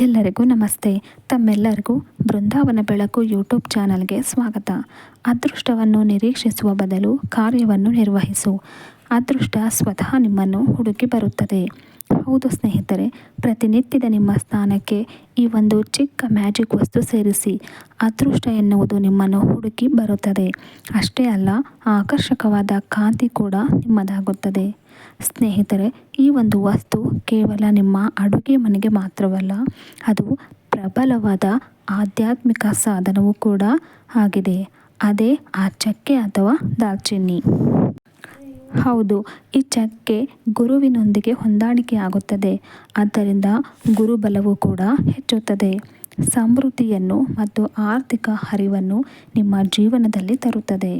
ಎಲ್ಲರಿಗೂ ನಮಸ್ತೆ. ತಮ್ಮೆಲ್ಲರಿಗೂ ಬೃಂದಾವನ ಬೆಳಕು ಯೂಟ್ಯೂಬ್ ಚಾನಲ್ಗೆ ಸ್ವಾಗತ. ಅದೃಷ್ಟವನ್ನು ನಿರೀಕ್ಷಿಸುವ ಬದಲು ಕಾರ್ಯವನ್ನು ನಿರ್ವಹಿಸು. ಅದೃಷ್ಟ ಸ್ವತಃ ನಿಮ್ಮನ್ನು ಹುಡುಕಿ ಬರುತ್ತದೆ. ಹೌದು ಸ್ನೇಹಿತರೆ, ಪ್ರತಿನಿತ್ಯದ ನಿಮ್ಮ ಸ್ಥಾನಕ್ಕೆ ಈ ಒಂದು ಚಿಕ್ಕ ಮ್ಯಾಜಿಕ್ ವಸ್ತು ಸೇರಿಸಿ, ಅದೃಷ್ಟ ಎನ್ನುವುದು ನಿಮ್ಮನ್ನು ಹುಡುಕಿ ಬರುತ್ತದೆ. ಅಷ್ಟೇ ಅಲ್ಲ, ಆಕರ್ಷಕವಾದ ಕಾಂತಿ ಕೂಡ ನಿಮ್ಮದಾಗುತ್ತದೆ. ಸ್ನೇಹಿತರೆ, ಈ ಒಂದು ವಸ್ತು ಕೇವಲ ನಿಮ್ಮ ಅಡುಗೆ ಮನೆಗೆ ಮಾತ್ರವಲ್ಲ, ಅದು ಪ್ರಬಲವಾದ ಆಧ್ಯಾತ್ಮಿಕ ಸಾಧನವೂ ಕೂಡ ಆಗಿದೆ. ಅದೇ ಆ ಚಕ್ಕೆ ಅಥವಾ ದಾಲ್ಚಿನ್ನಿ. ಹೌದು ಈ ಚಕ್ಕೆ ಗುರುವಿನೊಂದಿಗೆ ಹೊಂದಾಣಿಕೆ ಆಗುತ್ತದೆ ಆದ್ದರಿಂದ ಗುರುಬಲವು ಕೂಡ ಹೆಚ್ಚುತ್ತದೆ. ಸಮೃದ್ಧಿಯನ್ನು ಮತ್ತು ಆರ್ಥಿಕ ಹರಿವನ್ನು ನಿಮ್ಮ ಜೀವನದಲ್ಲಿ ತರುತ್ತದೆ.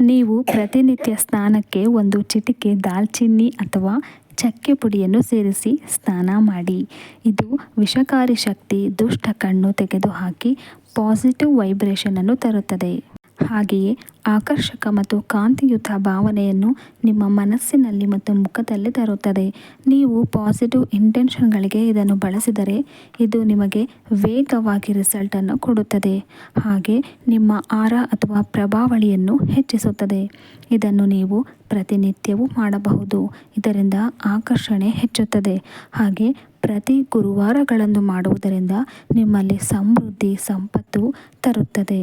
ನೀವು ಪ್ರತಿನಿತ್ಯ ಸ್ನಾನಕ್ಕೆ ಒಂದು ಚಿಟಿಕೆ ದಾಲ್ಚಿನ್ನಿ ಅಥವಾ ಚಕ್ಕೆ ಪುಡಿಯನ್ನು ಸೇರಿಸಿ ಸ್ನಾನ ಮಾಡಿ. ಇದು ವಿಷಕಾರಿ ಶಕ್ತಿ ದುಷ್ಟ ಕಣ್ಣು ತೆಗೆದುಹಾಕಿ ಪಾಸಿಟಿವ್ ವೈಬ್ರೇಷನನ್ನು ತರುತ್ತದೆ. ಹಾಗೆಯೇ ಆಕರ್ಷಕ ಮತ್ತು ಕಾಂತಿಯುತ ಭಾವನೆಯನ್ನು ನಿಮ್ಮ ಮನಸ್ಸಿನಲ್ಲಿ ಮತ್ತು ಮುಖದಲ್ಲಿ ತರುತ್ತದೆ. ನೀವು ಪಾಸಿಟಿವ್ ಇಂಟೆನ್ಷನ್ಗಳಿಗೆ ಇದನ್ನು ಬಳಸಿದರೆ ಇದು ನಿಮಗೆ ವೇಗವಾಗಿ ರಿಸಲ್ಟನ್ನು ಕೊಡುತ್ತದೆ. ಹಾಗೆ ನಿಮ್ಮ ಆರ ಅಥವಾ ಪ್ರಭಾವಳಿಯನ್ನು ಹೆಚ್ಚಿಸುತ್ತದೆ. ಇದನ್ನು ನೀವು ಪ್ರತಿನಿತ್ಯವೂ ಮಾಡಬಹುದು. ಇದರಿಂದ ಆಕರ್ಷಣೆ ಹೆಚ್ಚುತ್ತದೆ. ಹಾಗೆ ಪ್ರತಿ ಗುರುವಾರಗಳನ್ನು ಮಾಡುವುದರಿಂದ ನಿಮ್ಮಲ್ಲಿ ಸಮೃದ್ಧಿ, ಸಂಪತ್ತು ತರುತ್ತದೆ.